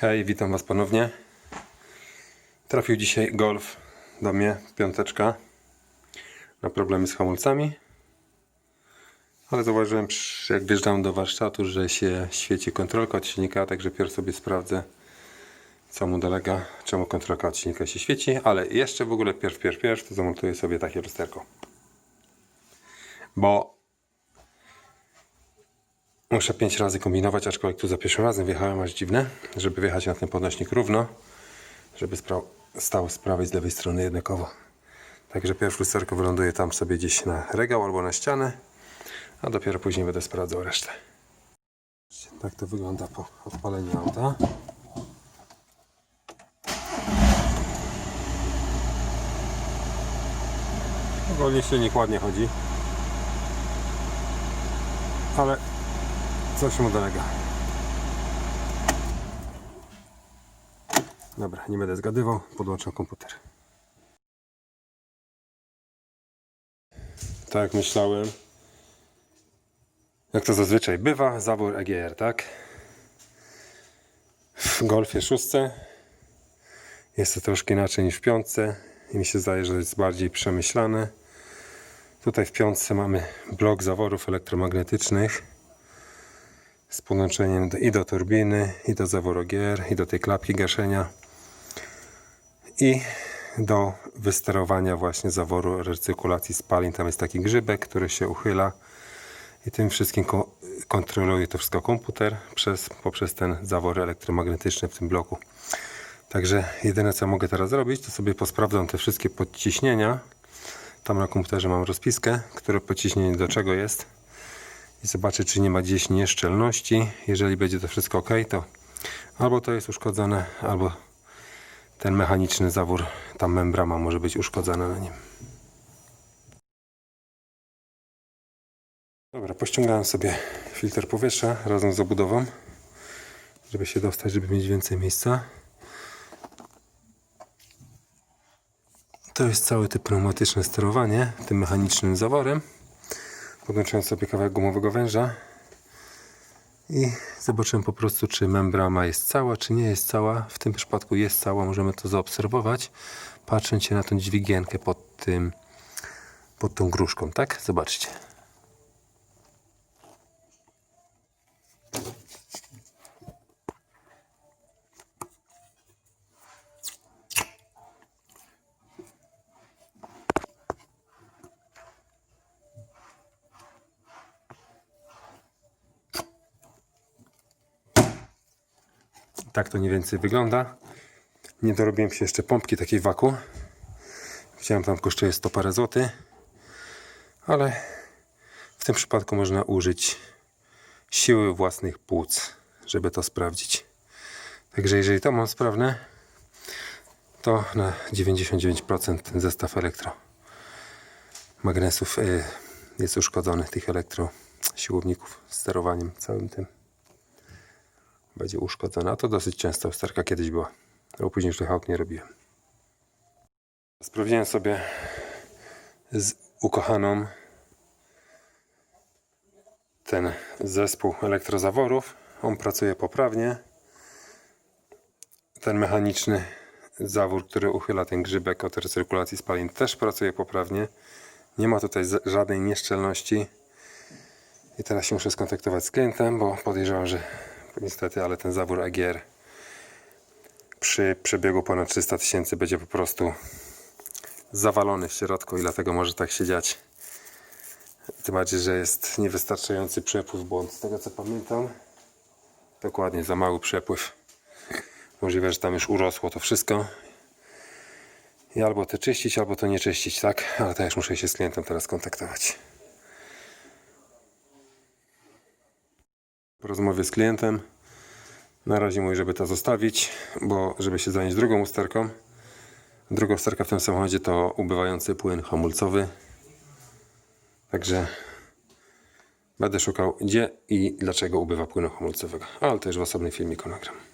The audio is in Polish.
Hej, witam Was ponownie. Trafił dzisiaj Golf do mnie, piąteczka, na problemy z hamulcami. Ale zauważyłem, jak wjeżdżam do warsztatu, że się świeci kontrolka od silnika, także pierw sobie sprawdzę, co mu dolega, czemu kontrolka od silnika się świeci, ale jeszcze w ogóle pierw, pierw, pierw, to zamontuję sobie takie lusterko. Bo Muszę pięć razy kombinować, aczkolwiek tu za pierwszym razem wjechałem aż dziwne, żeby wjechać na ten podnośnik równo, żeby spra- stało z prawej i z lewej strony jednakowo. Także pierwsze lusterko wyląduje tam sobie gdzieś na regał albo na ścianę, a dopiero później będę sprawdzał resztę. Tak to wygląda po odpaleniu auta. Ogólnie silnik ładnie chodzi. Ale Coś mu dolega. Dobra, nie będę zgadywał, podłączam komputer. Tak jak myślałem. Jak to zazwyczaj bywa, zawór EGR, tak? W Golfie 6 jest to troszkę inaczej niż w piątce i mi się zdaje, że jest bardziej przemyślane. Tutaj w piątce mamy blok zaworów elektromagnetycznych z podłączeniem i do turbiny, i do zaworu GR, i do tej klapki gaszenia i do wysterowania właśnie zaworu recyrkulacji spalin. Tam jest taki grzybek, który się uchyla i tym wszystkim ko- kontroluje to wszystko komputer przez, poprzez ten zawór elektromagnetyczny w tym bloku. Także jedyne co mogę teraz zrobić, to sobie posprawdzam te wszystkie podciśnienia. Tam na komputerze mam rozpiskę, które podciśnienie do czego jest i zobaczę, czy nie ma gdzieś nieszczelności. Jeżeli będzie to wszystko ok, to albo to jest uszkodzone, albo ten mechaniczny zawór, ta membrana może być uszkodzona na nim. Dobra, pościągałem sobie filtr powietrza razem z obudową, żeby się dostać, żeby mieć więcej miejsca. To jest cały typ pneumatyczne sterowanie tym mechanicznym zaworem podłączyłem sobie kawałek gumowego węża i zobaczyłem po prostu, czy membrana jest cała, czy nie jest cała. W tym przypadku jest cała, możemy to zaobserwować, patrząc się na tą dźwigienkę pod tym, pod tą gruszką, tak? Zobaczcie. Tak to mniej więcej wygląda. Nie dorobiłem się jeszcze pompki takiej waku. Widziałem tam kosztuje 100 parę złotych. Ale w tym przypadku można użyć siły własnych płuc, żeby to sprawdzić. Także jeżeli to mam sprawne, to na 99% ten zestaw elektromagnesów y, jest uszkodzony, tych elektrosiłowników z sterowaniem całym tym będzie uszkodzona. To dosyć często usterka kiedyś była. A później już tych nie robiłem. Sprawdziłem sobie z ukochaną ten zespół elektrozaworów. On pracuje poprawnie. Ten mechaniczny zawór, który uchyla ten grzybek od recyrkulacji spalin też pracuje poprawnie. Nie ma tutaj żadnej nieszczelności. I teraz się muszę skontaktować z klientem, bo podejrzewam, że niestety, ale ten zawór AGR przy przebiegu ponad 300 tysięcy będzie po prostu zawalony w środku i dlatego może tak się dziać. Tym bardziej, że jest niewystarczający przepływ błąd. Z tego co pamiętam, dokładnie za mały przepływ. Możliwe, że tam już urosło to wszystko. I albo to czyścić, albo to nie czyścić, tak? Ale już muszę się z klientem teraz kontaktować. Po rozmowie z klientem na razie mówi, żeby to zostawić, bo żeby się zająć drugą usterką. Druga usterka w tym samochodzie to ubywający płyn hamulcowy. Także będę szukał gdzie i dlaczego ubywa płynu hamulcowego. Ale to już w osobnym filmiku nagram.